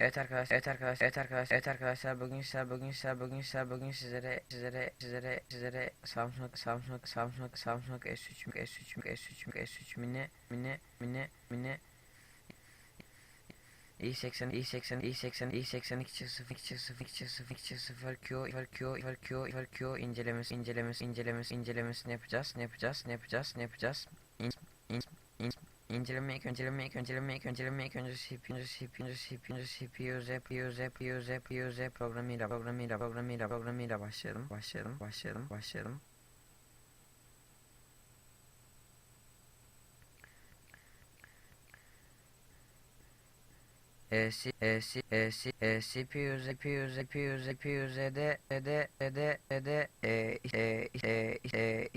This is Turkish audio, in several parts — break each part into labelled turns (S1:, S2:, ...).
S1: Evet arkadaşlar, evet arkadaşlar, evet arkadaşlar, evet arkadaşlar. Bugün sizler bugün sizler bugün sizler bugün sizlere sizlere sizlere sizlere Samsung Samsung Samsung Samsung S3 S3 S3 S3 mini mini mini mini. İ80 i80 i80 i80 2.0 2.0 2.0 2.0 Q Q Q Q Q incelemesi incelemesi incelemesi incelemesini yapacağız. Ne yapacağız? Ne yapacağız? Ne yapacağız? İn, in, in, İnceleme ilk önceleme ilk önceleme ilk önceleme ilk önce CPU CPU CPU CPU CPU CPU CPU programıyla programıyla programıyla programıyla başlayalım başlayalım başlayalım başlayalım SCP-100-100-100-100-100'de de de de e e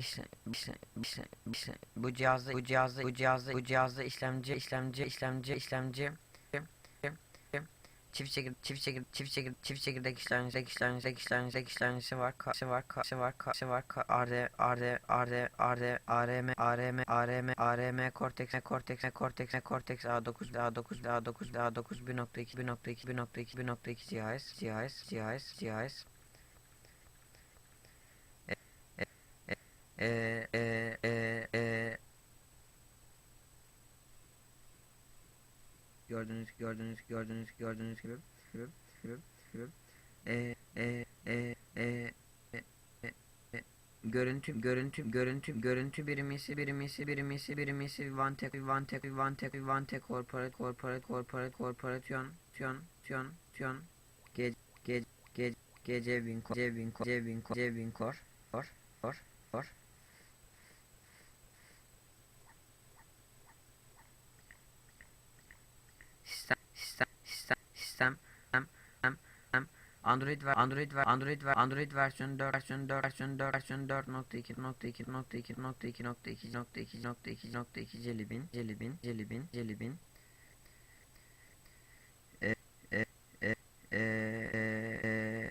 S1: bu cihazda bu cihazda bu cihazda bu cihazda işlemci işlemci işlemci işlemci çift çekir, çift çekir, çift çekir, çift çekirdek işlemci, işlemci, işlemci, işlemcisi var, kası var, kası var, kası var, RD, RD, RD, RD, ARM, ARM, ARM, ARM, Cortex, Cortex, Cortex, Cortex A9, A9, A9, A9, 1.2, 1.2, 1.2, 1.2 cihaz, cihaz, cihaz, cihaz. E, e, e, e, gördüğünüz gördüğünüz gördüğünüz gördüğünüz gibi gibi gibi gibi. E e e e görüntü görüntü görüntü görüntü birimisi birimisi birimisi birimisi Vante Vante Vante Vante corporate corporate corporate corporation tyon tyon tyon ge ge ge gece bin ko ce bin ko ce bin ko ce bin kor kor kor kor sistem Android ve Android ve Android ve Android versiyon 4 versiyon 4 versiyon 4 versiyon 4.2.2.2.2.2.2.2.2.2.2 Jelibin Jelibin Jelibin Jelibin. Ee, e, e,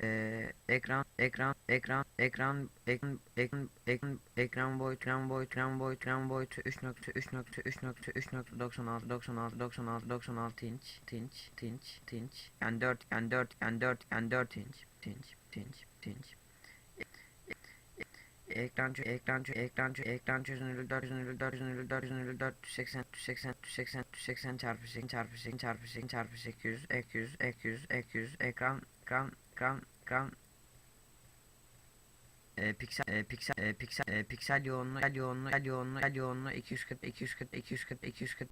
S1: e, ekran ekran ekran ekran ekran ekran ekran ekran boyut ekran boyut ekran boyut ekran boyutu 3.3.3.3.3.96 96 96 96 inç inç inç inç yani 4 yani 4 yani 4 yani 4 inç inç inç inç ekran ekran ekran ekran çözünürlüğü 400 400 400 480 80 80 80 çarpı 8 çarpı 8 çarpı 8 çarpı 800 ek 100 ek 100 ek 100 ekran ekran ekran ekran e, piksel e, piksel e, piksel e, piksel yoğunluğu yoğunluğu yoğunluğu yoğunluğu 240 240 240 240